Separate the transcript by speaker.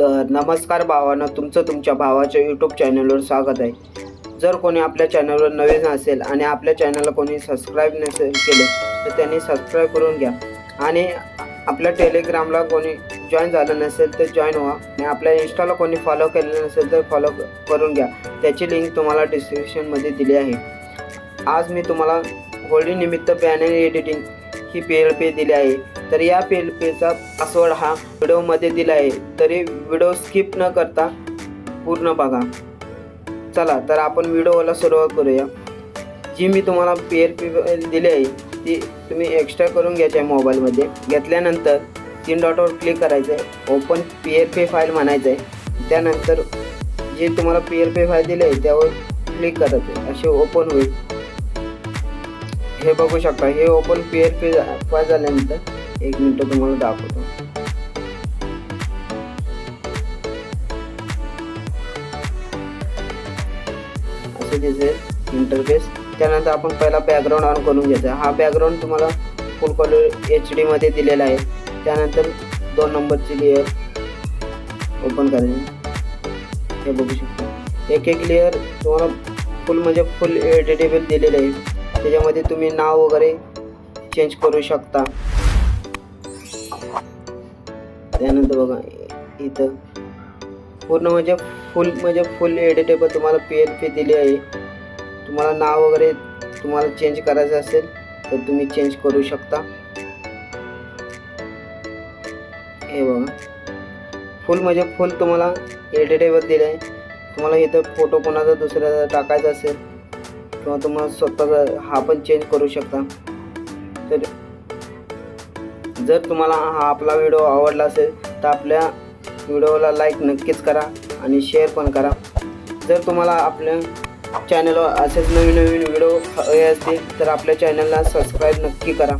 Speaker 1: तर नमस्कार भावानं तुमचं तुमच्या भावाच्या यूट्यूब चॅनलवर स्वागत आहे. जर कोणी आपल्या चॅनलवर नवीन असेल आणि आपल्या चॅनलला कोणी सबस्क्राईब नसेल केले तर त्यांनी सबस्क्राईब करून घ्या. आणि आपल्या टेलिग्रामला कोणी जॉईन झालं नसेल तर जॉईन व्हा. आणि आपल्या इन्स्टाला कोणी फॉलो केलेलं नसेल तर फॉलो करून घ्या. त्याची लिंक तुम्हाला डिस्क्रिप्शनमध्ये दिली आहे. आज मी तुम्हाला होळीनिमित्त बॅनर एडिटिंग ही पी एल पी दिली आहे. तर या पी एल पीचा पासवर्ड हा व्हिडिओमध्ये दिला आहे तरी व्हिडिओ स्किप न करता पूर्ण बघा. चला तर आपण व्हिडिओला सुरुवात करूया. जी मी तुम्हाला पी एल पी दिली आहे ती तुम्ही एक्स्ट्रा करून घ्यायची आहे मोबाईलमध्ये घेतल्यानंतर तीन डॉटवर क्लिक करायचं आहे open P L P file म्हणायचं आहे त्यानंतर जे तुम्हाला पी एल पी फाईल दिली आहे त्यावर क्लिक करायचं आहे असे ओपन होईल. हे बघू शकता. हे open P L P file झाल्यानंतर एक मिनटं तुम्हाला दाखवतो. असे दिसेल इंटरफेस त्यानंतर आपण पहिला बॅकग्राऊंड ऑन करून घ्यायचा हा बॅकग्राऊंड तुम्हाला फुल कलर एच डीमध्ये दिलेला आहे. त्यानंतर दोन नंबरची लेअर ओपन करायची. हे बघू शकता. एक एक लेअर तुम्हाला फुल म्हणजे फुल एडिटेबल दिलेलं आहे. त्याच्यामध्ये तुम्ही नाव वगैरे चेंज करू शकता. त्यानंतर बघा इथं पूर्ण म्हणजे फुल म्हणजे फुल एडिटेबल तुम्हाला पी एल पी दिली आहे. तुम्हाला नाव वगैरे तुम्हाला चेंज करायचं असेल तर तुम्ही चेंज करू शकता. हे बघा. फुल म्हणजे फुल तुम्हाला एडिटेबल दिले आहे तुम्हाला इथं फोटो कोणाचा दुसऱ्याचा टाकायचा असेल किंवा तुम्हाला स्वतःचा हा पण चेंज करू शकता. तर जर तुम्हाला हा आपला व्हिडिओ आवडला असेल तर आपल्या व्हिडिओला लाईक नक्कीच करा आणि शेअर पण करा. जर तुम्हाला आपल्या चॅनलवर असेच नवीन नवीन व्हिडिओ हवे असतील तर आपल्या चॅनलला सबस्क्राईब नक्की करा.